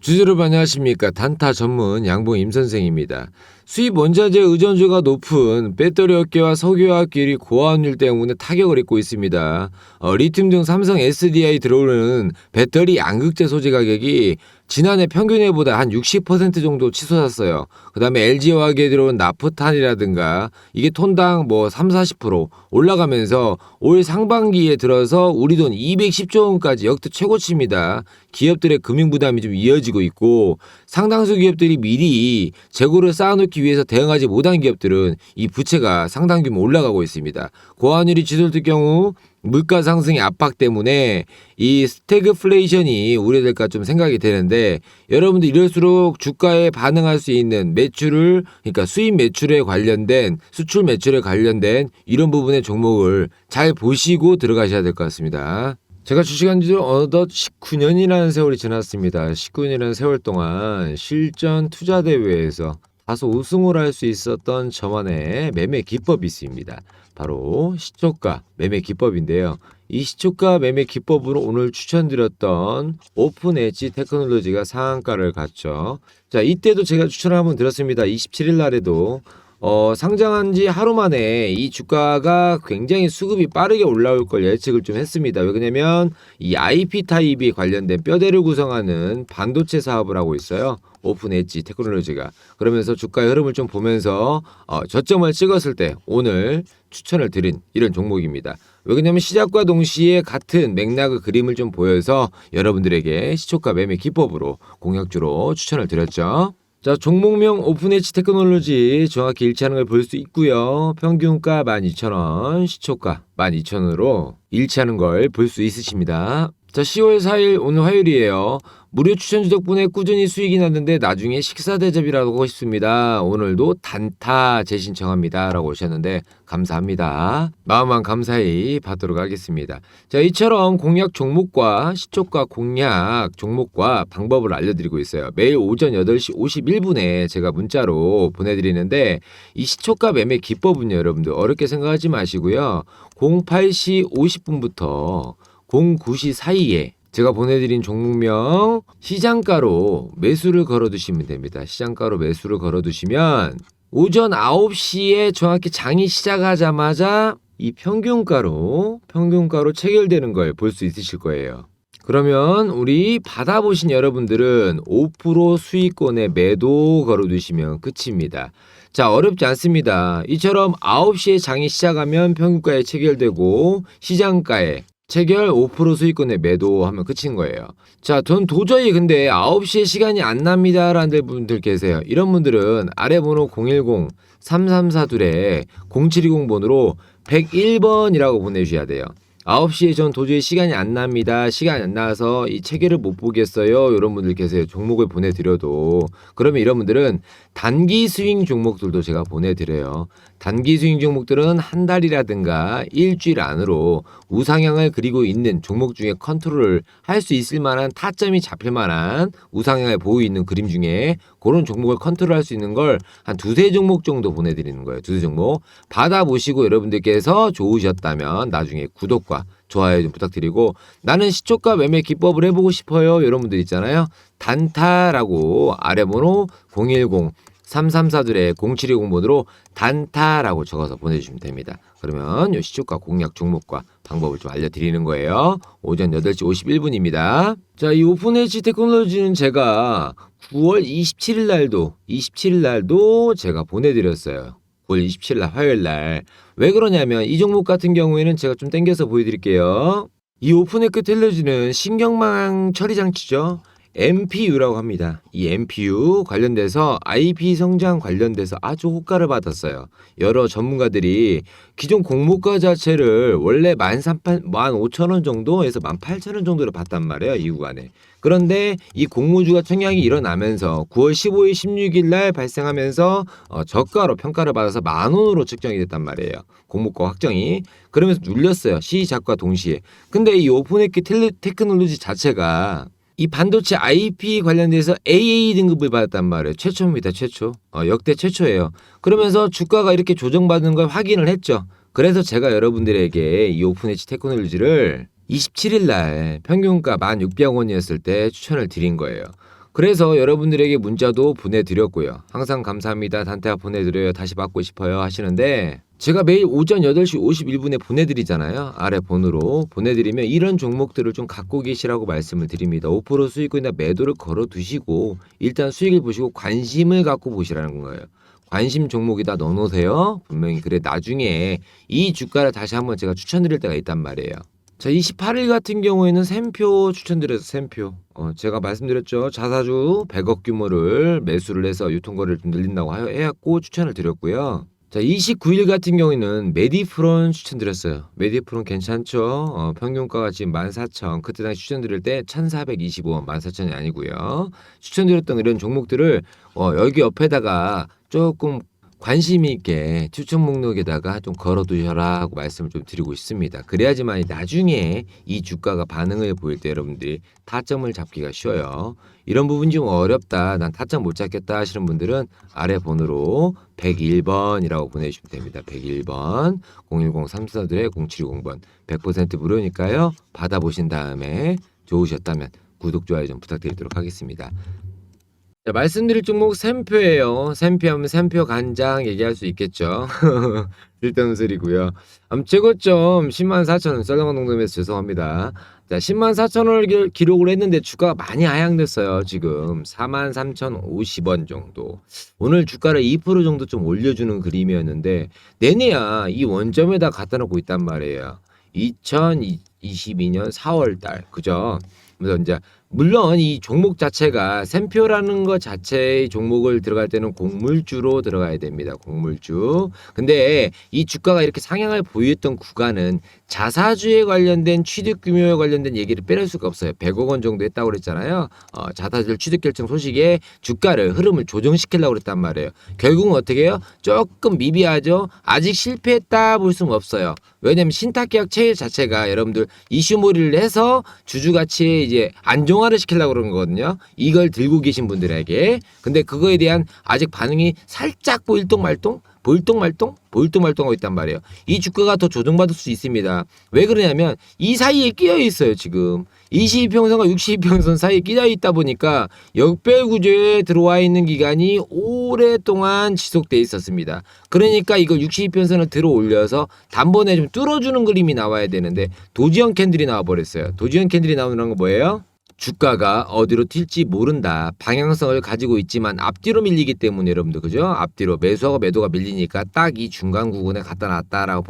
주주여러분 안녕하십니까 단타 전문 양봉 임선생입니다. 수입 원자재 의존도가 높은 배터리 업계와 석유 화학기업이 고환율 때문에 타격을 입고 있습니다. 어, 리튬 등 삼성 SDI 들어오는 배터리 양극재 소재 가격이 지난해 평균에보다 한 60% 정도 치솟았어요. 그 다음에 LG화학에 들어온 나프탄이라든가 이게 톤당 뭐 3, 40% 올라가면서 올 상반기에 들어서 우리 돈 210조 원까지 역대 최고치입니다. 기업들의 금융 부담이 좀 이어지고 있고 상당수 기업들이 미리 재고를 쌓아놓기 위해서 대응하지 못한 기업들은 이 부채가 상당 규모 올라가고 있습니다. 고환율이 치솟을 경우 물가 상승의 압박 때문에 이 스태그플레이션이 우려될까 좀 생각이 되는데 여러분들 이럴수록 주가에 반응할 수 있는 매출을 그러니까 수입 매출에 관련된 수출 매출에 관련된 이런 부분의 종목을 잘 보시고 들어가셔야 될 것 같습니다. 제가 주식한 지 어느덧 19년이라는 세월이 지났습니다. 19년이라는 세월 동안 실전 투자 대회에서 다소 우승을 할 수 있었던 저만의 매매 기법이 있습니다. 바로 시초가 매매 기법인데요. 이 시초가 매매 기법으로 오늘 추천드렸던 오픈 엣지 테크놀로지가 상한가를 갔죠. 자, 이때도 제가 추천을 한번 드렸습니다. 27일 날에도 어, 상장한 지 하루 만에 이 주가가 굉장히 수급이 빠르게 올라올 걸 예측을 좀 했습니다. 왜냐면 이 IP 타입이 관련된 뼈대를 구성하는 반도체 사업을 하고 있어요. 오픈 엣지 테크놀로지가. 그러면서 주가의 흐름을 좀 보면서 어, 저점을 찍었을 때 오늘 추천을 드린 이런 종목입니다. 왜냐면 시작과 동시에 같은 맥락의 그림을 좀 보여서 여러분들에게 시초가 매매 기법으로 공약주로 추천을 드렸죠. 자, 종목명 오픈엣지 테크놀로지 정확히 일치하는 걸 볼 수 있고요. 평균가 12,000원, 시초가 12,000원으로 일치하는 걸 볼 수 있으십니다. 자, 10월 4일 오늘 화요일이에요. 무료 추천주 덕분에 꾸준히 수익이 났는데 나중에 식사 대접이라고 하고 싶습니다. 오늘도 단타 재신청합니다. 라고 오셨는데 감사합니다. 마음만 감사히 받도록 하겠습니다. 자, 이처럼 공략 종목과 시초가 공략 종목과 방법을 알려드리고 있어요. 매일 오전 8시 51분에 제가 문자로 보내드리는데 이 시초가 매매 기법은요, 여러분들 어렵게 생각하지 마시고요. 08시 50분부터 09시 사이에 제가 보내드린 종목명 시장가로 매수를 걸어두시면 됩니다. 시장가로 매수를 걸어두시면 오전 9시에 정확히 장이 시작하자마자 이 평균가로 평균가로 체결되는 걸 볼 수 있으실 거예요. 그러면 우리 받아보신 여러분들은 5% 수익권에 매도 걸어두시면 끝입니다. 자, 어렵지 않습니다. 이처럼 9시에 장이 시작하면 평균가에 체결되고 시장가에 체결 5% 수익권에 매도하면 끝인 거예요. 자, 전 도저히 근데 9시에 시간이 안 납니다 라는 분들 계세요. 이런 분들은 아래 번호 010 3342에 0720번으로 101번이라고 보내주셔야 돼요. 9시에 전 도저히 시간이 안 납니다. 시간이 안 나서 이 체계를 못 보겠어요. 이런 분들 계세요. 종목을 보내드려도. 그러면 이런 분들은 단기 스윙 종목들도 제가 보내드려요. 단기 스윙 종목들은 한 달이라든가 일주일 안으로 우상향을 그리고 있는 종목 중에 컨트롤을 할 수 있을 만한 타점이 잡힐 만한 우상향을 보이고 있는 그림 중에 그런 종목을 컨트롤할 수 있는 걸 한 두세 종목 정도 보내드리는 거예요. 두세 종목 받아보시고 여러분들께서 좋으셨다면 나중에 구독 과 좋아요 좀 부탁드리고 나는 시초가 매매 기법을 해보고 싶어요. 이런 분들 있잖아요. 단타라고 아래 번호 010 3342의 0720번으로 단타라고 적어서 보내주시면 됩니다. 그러면 요 시초가 공략 종목과 방법을 좀 알려드리는 거예요. 오전 8시 51분입니다. 자, 이 오픈에지 테크놀로지는 제가 9월 27일 날도 27일 날도 제가 보내드렸어요. 9월 27일 날 화요일 날. 왜 그러냐면 이 종목 같은 경우에는 제가 좀 땡겨서 보여드릴게요. 이 오픈에크 텔레지는 신경망 처리 장치죠. MPU라고 합니다. 이 MPU 관련돼서 IP 성장 관련돼서 아주 호가를 받았어요. 여러 전문가들이 기존 공모가 자체를 원래 13,500원 정도에서 18,000원 정도로 봤단 말이에요. 이 구간에. 그런데 이 공모주가 청약이 일어나면서 9월 15일, 16일 날 발생하면서 어, 저가로 평가를 받아서 만 원으로 측정이 됐단 말이에요. 공모가 확정이. 그러면서 눌렸어요. 시작과 동시에. 근데 이 오픈에키 테크놀로지 자체가 이 반도체 IP 관련돼서 AA 등급을 받았단 말이에요. 최초입니다. 최초. 어, 역대 최초예요. 그러면서 주가가 이렇게 조정받는 걸 확인을 했죠. 그래서 제가 여러분들에게 이 오픈엣지 테크놀로지를 27일 날 평균가 1,600원이었을 때 추천을 드린 거예요. 그래서 여러분들에게 문자도 보내드렸고요. 항상 감사합니다. 단테가 보내드려요. 다시 받고 싶어요. 하시는데 제가 매일 오전 8시 51분에 보내드리잖아요. 아래 번호로 보내드리면 이런 종목들을 좀 갖고 계시라고 말씀을 드립니다. 5% 수익이나 매도를 걸어 두시고 일단 수익을 보시고 관심을 갖고 보시라는 거예요. 관심 종목이다 넣어놓으세요. 분명히 그래 나중에 이 주가를 다시 한번 제가 추천드릴 때가 있단 말이에요. 자, 28일 같은 경우에는 샘표 추천드려서 샘표. 어, 제가 말씀드렸죠. 자사주 100억 규모를 매수를 해서 유통거래를 좀 늘린다고 하- 해갖고 추천을 드렸고요. 자, 29일 같은 경우에는 메디프론 추천드렸어요. 메디프론 괜찮죠? 어, 평균가가 지금 14,000. 그때 당시 추천드릴 때 1,425원, 14,000이 아니고요. 추천드렸던 이런 종목들을 어, 여기 옆에다가 조금 관심 있게 추천 목록에다가 좀 걸어두셔라 하고 말씀을 좀 드리고 있습니다. 그래야지만 나중에 이 주가가 반응을 보일 때 여러분들이 타점을 잡기가 쉬워요. 이런 부분이 좀 어렵다. 난 타점 못 잡겠다 하시는 분들은 아래 번호로 101번이라고 보내주시면 됩니다. 101번 010-342-0720번 100% 무료니까요. 받아보신 다음에 좋으셨다면 구독, 좋아요 좀 부탁드리도록 하겠습니다. 자, 말씀드릴 종목 샘표예요. 샘표 하면 샘표 간장 얘기할 수 있겠죠. 일단 소리고요. 아무 최고점 10만 4천 원 썰렁한 동점에서 죄송합니다. 자, 10만 4천 원을 기록을 했는데 주가가 많이 하향됐어요. 지금 4만 3천 50원 정도. 오늘 주가를 2% 정도 좀 올려주는 그림이었는데 내내야 이 원점에다 갖다 놓고 있단 말이에요. 2022년 4월 달. 그죠? 그래서 이제 물론 이 종목 자체가 샘표라는 것 자체의 종목을 들어갈 때는 곡물주로 들어가야 됩니다. 곡물주. 근데 이 주가가 이렇게 상향을 보였던 구간은 자사주에 관련된 취득 규모에 관련된 얘기를 빼놓을 수가 없어요. 100억 원 정도 했다고 그랬잖아요. 어, 자사주 취득 결정 소식에 주가를 흐름을 조정시키려고 그랬단 말이에요. 결국은 어떻게 해요? 조금 미비하죠. 아직 실패했다 볼 수는 없어요. 왜냐면 신탁계약 체계 자체가 여러분들 이슈몰이를 해서 주주 가치에 이제 안정화를 시키려고 그런 거거든요. 이걸 들고 계신 분들에게. 근데 그거에 대한 아직 반응이 살짝 보일동말동 보일동말동 보일동말동하고 있단 말이에요. 이 주가가 더 조정받을 수 있습니다. 왜 그러냐면 이 사이에 끼어 있어요 지금 22평선과 62평선 사이에 끼어 있다 보니까 역별 구조에 들어와 있는 기간이 오랫동안 지속돼 있었습니다. 그러니까 이걸 62평선을 들어 올려서 단번에 좀 뚫어주는 그림이 나와야 되는데 도지형 캔들이 나와 버렸어요. 도지형 캔들이 나오는 건 뭐예요? 주가가 어디로 튈지 모른다. 방향성을 가지고 있지만 앞뒤로 밀리기 때문에 여러분들 그죠? 앞뒤로 매수하고 매도가 밀리니까 딱 이 중간 구간에 갖다 놨다라고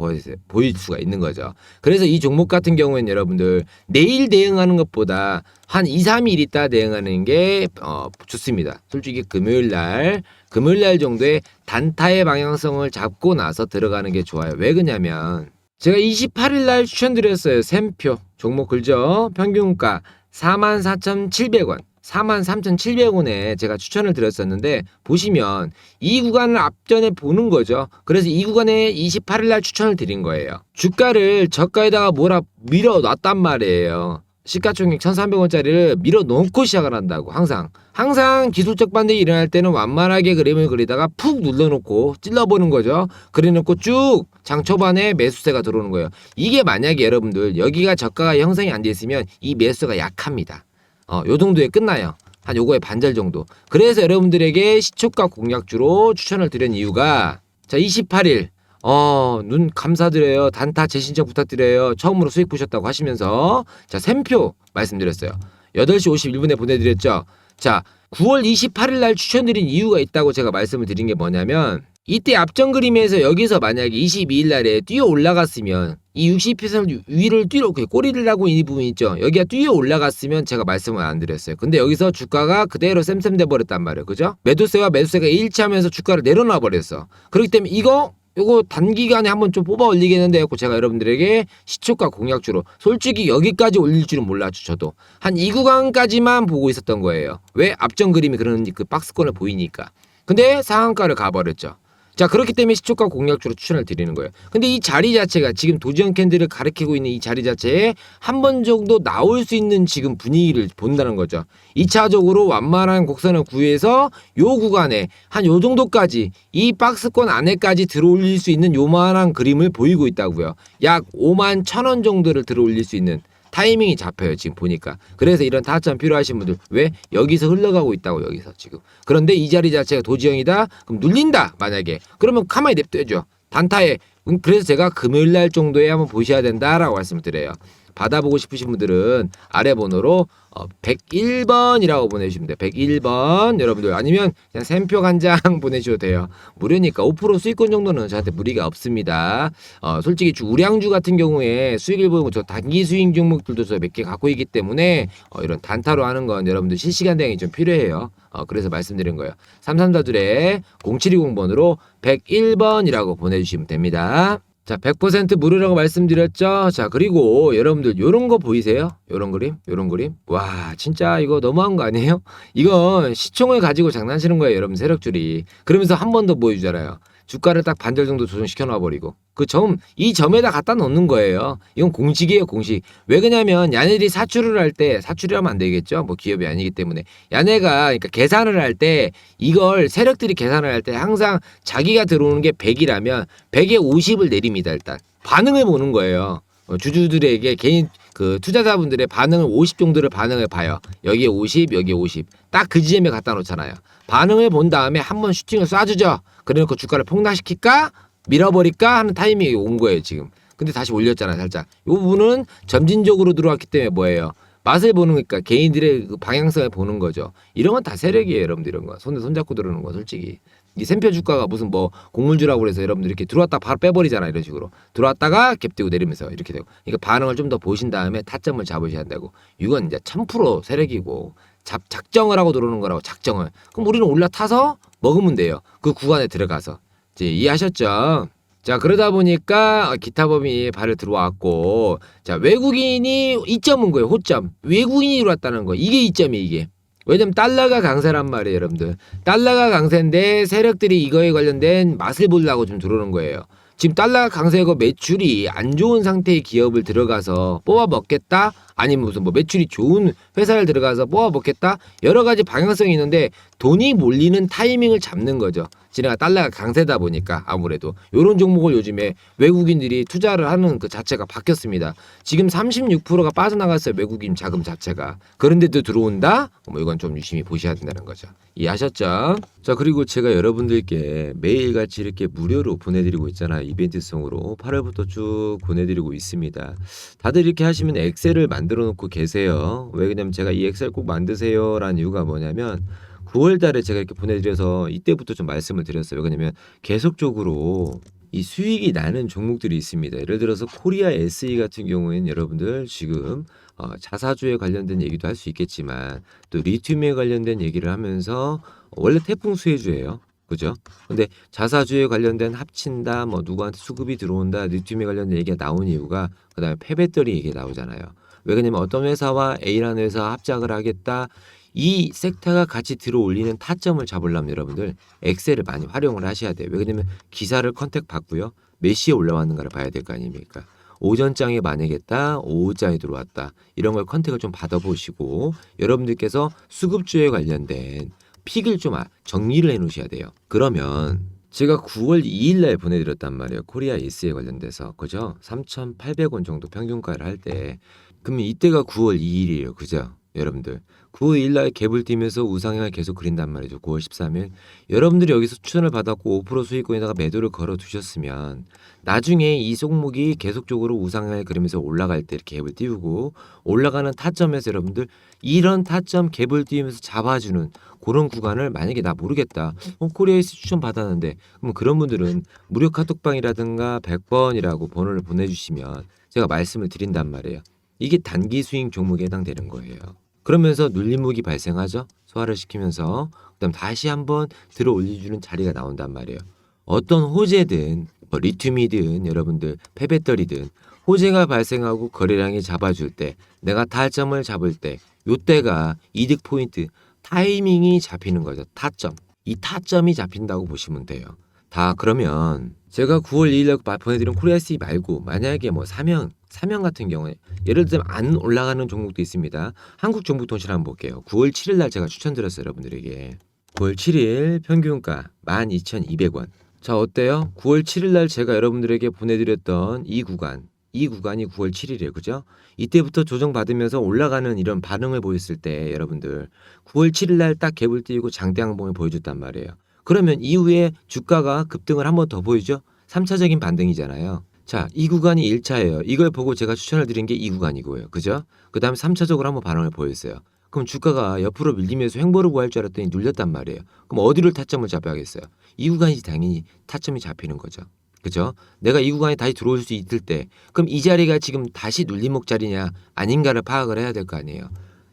보일, 수가 있는 거죠. 그래서 이 종목 같은 경우에는 여러분들 내일 대응하는 것보다 한 2, 3일 있다 대응하는 게 어, 좋습니다. 솔직히 금요일 날 금요일 날 정도에 단타의 방향성을 잡고 나서 들어가는 게 좋아요. 왜 그러냐면 제가 28일 날 추천드렸어요. 샘표 종목 글죠? 평균가 44,700원. 43,700원에 제가 추천을 드렸었는데 보시면 이 구간을 앞전에 보는 거죠. 그래서 이 구간에 28일 날 추천을 드린 거예요. 주가를 저가에다가 몰아 밀어 놨단 말이에요. 시가총액 1,300원짜리를 밀어 넣고 시작을 한다고 항상 항상 기술적 반등이 일어날 때는 완만하게 그림을 그리다가 푹 눌러놓고 찔러보는 거죠. 그래놓고 쭉 장 초반에 매수세가 들어오는 거예요. 이게 만약에 여러분들 여기가 저가가 형성이 안 돼 있으면 이 매수가 약합니다. 어, 요 정도에 끝나요. 한 요거의 반절 정도. 그래서 여러분들에게 시초가 공략주로 추천을 드린 이유가 자 28일 어, 눈 감사드려요. 단타 재신청 부탁드려요. 처음으로 수익 보셨다고 하시면서 자, 샘표 말씀드렸어요. 8시 51분에 보내드렸죠. 자, 9월 28일 날 추천드린 이유가 있다고 제가 말씀을 드린 게 뭐냐면 이때 앞전 그림에서 여기서 만약에 22일 날에 뛰어 올라갔으면 이 60% 위를 그 꼬리를 하고 이 부분 있죠. 여기가 뛰어 올라갔으면 제가 말씀을 안 드렸어요. 근데 여기서 주가가 그대로 쌤쌤 돼 버렸단 말이에요. 그죠? 매도세와 매수세가 일치하면서 주가를 내려놔 버렸어. 그렇기 때문에 이거 요거 단기간에 한번 좀 뽑아 올리겠는데 했고 제가 여러분들에게 시초가 공략주로 솔직히 여기까지 올릴 줄은 몰랐죠 저도. 한이 구간까지만 보고 있었던 거예요. 왜 앞전 그림이 그런 그 박스권을 보이니까. 근데 상한가를 가버렸죠 자 그렇기 때문에 시초가 공략주로 추천을 드리는 거예요. 근데 이 자리 자체가 지금 도지형 캔들을 가리키고 있는 이 자리 자체에 한 번 정도 나올 수 있는 지금 분위기를 본다는 거죠. 2차적으로 완만한 곡선을 구해서 요 구간에 한 요 정도까지 이 박스권 안에까지 들어올릴 수 있는 요만한 그림을 보이고 있다고요. 약 5만 천원 정도를 들어올릴 수 있는 타이밍이 잡혀요 지금 보니까. 그래서 이런 타점 필요하신 분들 왜 여기서 흘러가고 있다고 여기서 지금? 그런데 이 자리 자체가 도지형이다? 그럼 눌린다 만약에. 그러면 가만히 냅둬야죠. 단타에. 음, 그래서 제가 금요일 날 정도에 한번 보셔야 된다라고 말씀을 드려요 받아보고 싶으신 분들은 아래 번호로 어, 101번이라고 보내주시면 돼요. 101번 여러분들 아니면 그냥 샘표 한 장 보내주셔도 돼요. 무료니까 5% 수익권 정도는 저한테 무리가 없습니다. 어, 솔직히 주- 우량주 같은 경우에 수익을 보면 저 단기 수익 종목들도 저 몇 개 갖고 있기 때문에 어, 이런 단타로 하는 건 여러분들 실시간 대응이 좀 필요해요. 어, 그래서 말씀드린 거예요. 334둘에 0720번으로 101번이라고 보내주시면 됩니다. 자, 100% 무료라고 말씀드렸죠. 자, 그리고 여러분들 요런 거 보이세요? 요런 그림? 요런 그림? 와, 진짜 이거 너무한 거 아니에요? 이건 시총을 가지고 장난치는 거예요, 여러분 세력줄이. 그러면서 한 번 더 보여주잖아요. 주가를 딱 반절 정도 조정시켜 놔버리고 그 점 이 점에다 갖다 놓는 거예요. 이건 공식이에요, 공식. 왜 그러냐면 야네들이 사출을 할 때 사출이라면 안 되겠죠. 뭐 기업이 아니기 때문에 야네가 그러니까 계산을 할 때 이걸 세력들이 계산을 할 때 항상 자기가 들어오는 게 100이라면 100에 50을 내립니다, 일단. 반응을 보는 거예요. 어, 주주들에게 개인 그 투자자분들의 반응을 50 정도를 반응을 봐요. 여기에 50, 여기에 50. 딱 그 지점에 갖다 놓잖아요. 반응을 본 다음에 한번 슈팅을 쏴주죠. 그래놓고 주가를 폭락시킬까? 밀어버릴까? 하는 타이밍이 온 거예요, 지금. 근데 다시 올렸잖아요, 살짝. 요 부분은 점진적으로 들어왔기 때문에 뭐예요? 맛을 보는 거니까 개인들의 그 방향성을 보는 거죠. 이런 건 다 세력이에요, 여러분들 이런 거. 손에 손잡고 들어오는 거, 솔직히. 이 샘표 주가가 무슨 뭐 곡물주라고 그래서 여러분들 이렇게 들어왔다 바로 빼버리잖아 이런 식으로 들어왔다가 갭 띄고 내리면서 이렇게 되고 그러니까 반응을 좀 더 보신 다음에 타점을 잡으셔야 한다고 이건 이제 1000% 세력이고 잡, 작정을 하고 들어오는 거라고 작정을. 그럼 우리는 올라타서 먹으면 돼요. 그 구간에 들어가서. 이제 이해하셨죠? 자 그러다 보니까 기타 범위 발을 들어왔고. 자 외국인이 이점은 거예요 호점. 외국인이 들어왔다는 거. 이게 이점이 이게. 왜냐면 달러가 강세란 말이에요 여러분들. 달러가 강세인데 세력들이 이거에 관련된 맛을 보려고 좀 들어오는 거예요 지금 달러가 강세고 매출이 안 좋은 상태의 기업을 들어가서 뽑아 먹겠다? 아니면 무슨 뭐 매출이 좋은 회사를 들어가서 뽑아 먹겠다? 여러 가지 방향성이 있는데 돈이 몰리는 타이밍을 잡는 거죠 지네가 달러가 강세다 보니까 아무래도 이런 종목을 요즘에 외국인들이 투자를 하는 그 자체가 바뀌었습니다. 지금 36%가 빠져나갔어요 외국인 자금 자체가 그런데도 들어온다? 뭐 이건 좀 유심히 보셔야 된다는 거죠. 이해하셨죠? 자 그리고 제가 여러분들께 매일같이 이렇게 무료로 보내드리고 있잖아요 이벤트성으로 8월부터 쭉 보내드리고 있습니다. 다들 이렇게 하시면 엑셀을 만들어 놓고 계세요. 왜 그러냐면 제가 이 엑셀 꼭 만드세요라는 이유가 뭐냐면 9월 달에 제가 이렇게 보내드려서 이때부터 좀 말씀을 드렸어요. 왜냐면 계속적으로 이 수익이 나는 종목들이 있습니다. 예를 들어서 코리아 SE 같은 경우에는 여러분들 지금 어, 자사주에 관련된 얘기도 할 수 있겠지만 또 리튬에 관련된 얘기를 하면서 원래 태풍 수혜주예요. 그죠? 근데 자사주에 관련된 합친다, 뭐 누구한테 수급이 들어온다, 리튬에 관련된 얘기가 나온 이유가 그다음에 폐배터리 얘기 나오잖아요. 왜 그러냐면 어떤 회사와 A라는 회사 합작을 하겠다. 이 섹터가 같이 들어올리는 타점을 잡으려면 여러분들 엑셀을 많이 활용을 하셔야 돼요. 왜 그러냐면 기사를 컨택 받고요. 몇 시에 올라왔는가를 봐야 될 거 아닙니까? 오전장에 만약했다, 오후장에 들어왔다. 이런 걸 컨택을 좀 받아보시고 여러분들께서 수급주에 관련된 픽을 좀 아- 정리를 해 놓으셔야 돼요. 그러면 제가 9월 2일 날 보내드렸단 말이에요. 코리아 S에 관련돼서. 그죠? 3,800원 정도 평균가를 할 때. 그러면 이때가 9월 2일이에요. 그죠? 여러분들. 9월 2일 날 갭을 띄면서 우상향을 계속 그린단 말이죠. 9월 13일. 여러분들이 여기서 추천을 받았고 5% 수익권에다가 매도를 걸어 두셨으면 나중에 이 종목이 계속적으로 우상향을 그리면서 올라갈 때 이렇게 갭을 띄우고 올라가는 타점에서 여러분들 이런 타점 갭을 띄우면서 잡아주는 그런 구간을 만약에 나 모르겠다. 어, 코리아에서 추천 받았는데 그럼 그런 분들은 무료 카톡방이라든가 100번이라고 번호를 보내주시면 제가 말씀을 드린단 말이에요. 이게 단기 수익 종목에 해당되는 거예요. 그러면서 눌림목이 발생하죠. 소화를 시키면서 그다음 다시 한번 들어 올려주는 자리가 나온단 말이에요. 어떤 호재든 뭐 리튬이든 여러분들 폐배터리든 호재가 발생하고 거래량이 잡아줄 때 내가 타점을 잡을 때 요때가 이득 포인트 타이밍이 잡히는 거죠. 타점. 이 타점이 잡힌다고 보시면 돼요. 다 그러면 제가 9월 2일 날 보내드린 코리아 C 말고 만약에 뭐 사명 사명 같은 경우에 예를 들면 안 올라가는 종목도 있습니다. 한국 정보통신 한번 볼게요. 9월 7일 날 제가 추천드렸어요, 여러분들에게. 9월 7일 평균가 12,200원. 자, 어때요? 9월 7일 날 제가 여러분들에게 보내드렸던 이 구간 이 구간이 9월 7일이에요. 그죠? 이때부터 조정받으면서 올라가는 이런 반응을 보였을 때 여러분들 9월 7일 날 딱 갭을 띄우고 장대 항봉을 보여줬단 말이에요. 그러면 이후에 주가가 급등을 한 번 더 보이죠? 3차적인 반등이잖아요. 자, 이 구간이 1차예요. 이걸 보고 제가 추천을 드린 게 이 구간이고요. 그죠? 그 다음에 3차적으로 한번 반응을 보였어요. 그럼 주가가 옆으로 밀리면서 횡보를 구할 줄 알았더니 눌렸단 말이에요. 그럼 어디를 타점을 잡아야겠어요? 이 구간이 당연히 타점이 잡히는 거죠. 그죠? 내가 이 구간에 다시 들어올 수 있을 때 그럼 이 자리가 지금 다시 눌림목 자리냐 아닌가를 파악을 해야 될 거 아니에요.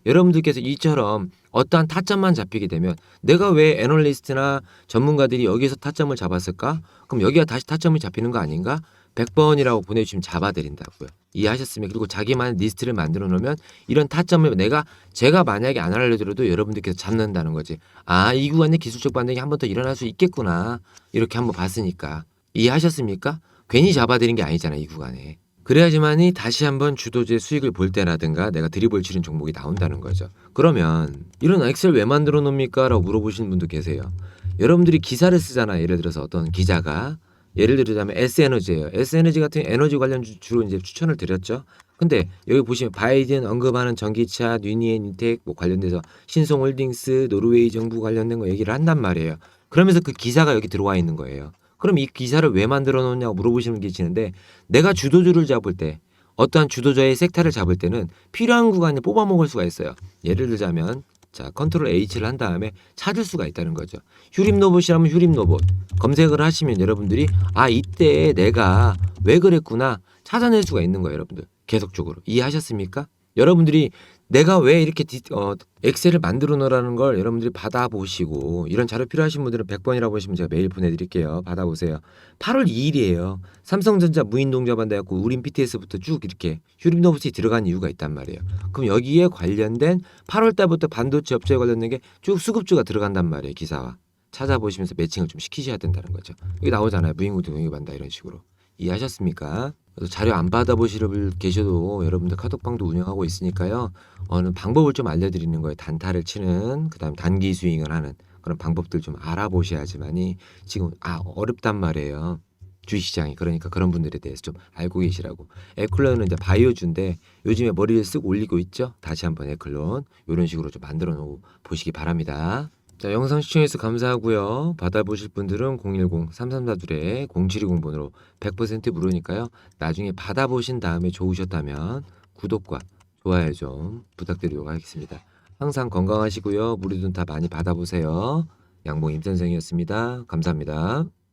여러분들께서 이처럼 어떠한 타점만 잡히게 되면 내가 왜 애널리스트나 전문가들이 여기서 타점을 잡았을까? 그럼 여기가 다시 타점이 잡히는 거 아닌가? 100번이라고 보내주시면 잡아드린다고요. 이해하셨으면 그리고 자기만의 리스트를 만들어 놓으면 이런 타점을 내가 제가 만약에 안 알려드려도 여러분들께서 잡는다는 거지. 아, 이 구간에 기술적 반등이 한 번 더 일어날 수 있겠구나. 이렇게 한번 봤으니까. 이해하셨습니까? 괜히 잡아드린 게 아니잖아요, 이 구간에. 그래야지만이 다시 한번 주도주의 수익을 볼 때라든가 내가 드리블 치는 종목이 나온다는 거죠. 그러면 이런 엑셀 왜 만들어 놓습니까? 라고 물어보시는 분도 계세요. 여러분들이 기사를 쓰잖아요. 예를 들어서 어떤 기자가 예를 들자면 S에너지예요. S에너지 같은 에너지 관련 주- 주로 이제 추천을 드렸죠. 근데 여기 보시면 바이든 언급하는 전기차, 뉴니엔 인텍 뭐 관련돼서 신송홀딩스, 노르웨이 정부 관련된 거 얘기를 한단 말이에요. 그러면서 그 기사가 여기 들어와 있는 거예요. 그럼 이 기사를 왜 만들어 놓냐고 물어보시는 게 계시는데 내가 주도주를 잡을 때 어떠한 주도자의 섹터를 잡을 때는 필요한 구간에 뽑아 먹을 수가 있어요. 예를 들자면 자 컨트롤 H를 한 다음에 찾을 수가 있다는 거죠. 휴림 로봇이라면 휴림 로봇 검색을 하시면 여러분들이 아 이때 내가 왜 그랬구나 찾아낼 수가 있는 거예요, 여러분들. 계속적으로 이해하셨습니까? 여러분들이 내가 왜 이렇게 디, 어, 엑셀을 만들어 놓으라는 걸 여러분들이 받아보시고 이런 자료 필요하신 분들은 100번이라고 보시면 제가 메일 보내드릴게요. 받아보세요. 8월 2일이에요. 삼성전자 무인동자반 돼갖고 우린 BTS부터 쭉 이렇게 휴림노브스에 들어간 이유가 있단 말이에요. 그럼 여기에 관련된 8월 달부터 반도체 업체에 관련된 게 쭉 수급주가 들어간단 말이에요. 기사와. 찾아보시면서 매칭을 좀 시키셔야 된다는 거죠. 여기 나오잖아요. 무인공동 용입한다 이런 식으로. 이해하셨습니까? 자료 안 받아보시는 분 계셔도 여러분들 카톡방도 운영하고 있으니까요. 어느 방법을 좀 알려드리는 거예요. 단타를 치는 그다음 단기 스윙을 하는 그런 방법들 좀 알아보셔야지만이 지금 아 어렵단 말이에요. 주식시장이 그러니까 그런 분들에 대해서 좀 알고 계시라고. 에클론은 이제 바이오주인데 요즘에 머리를 쓱 올리고 있죠. 다시 한번 에클론 이런 식으로 좀 만들어 놓고 보시기 바랍니다. 자, 영상 시청해주셔서 감사하고요. 받아보실 분들은 010-3342-0720번으로 100% 무료니까요. 나중에 받아보신 다음에 좋으셨다면 구독과 좋아요 좀 부탁드리도록 하겠습니다. 항상 건강하시고요. 무료든 다 많이 받아보세요. 양봉 임선생이었습니다. 감사합니다.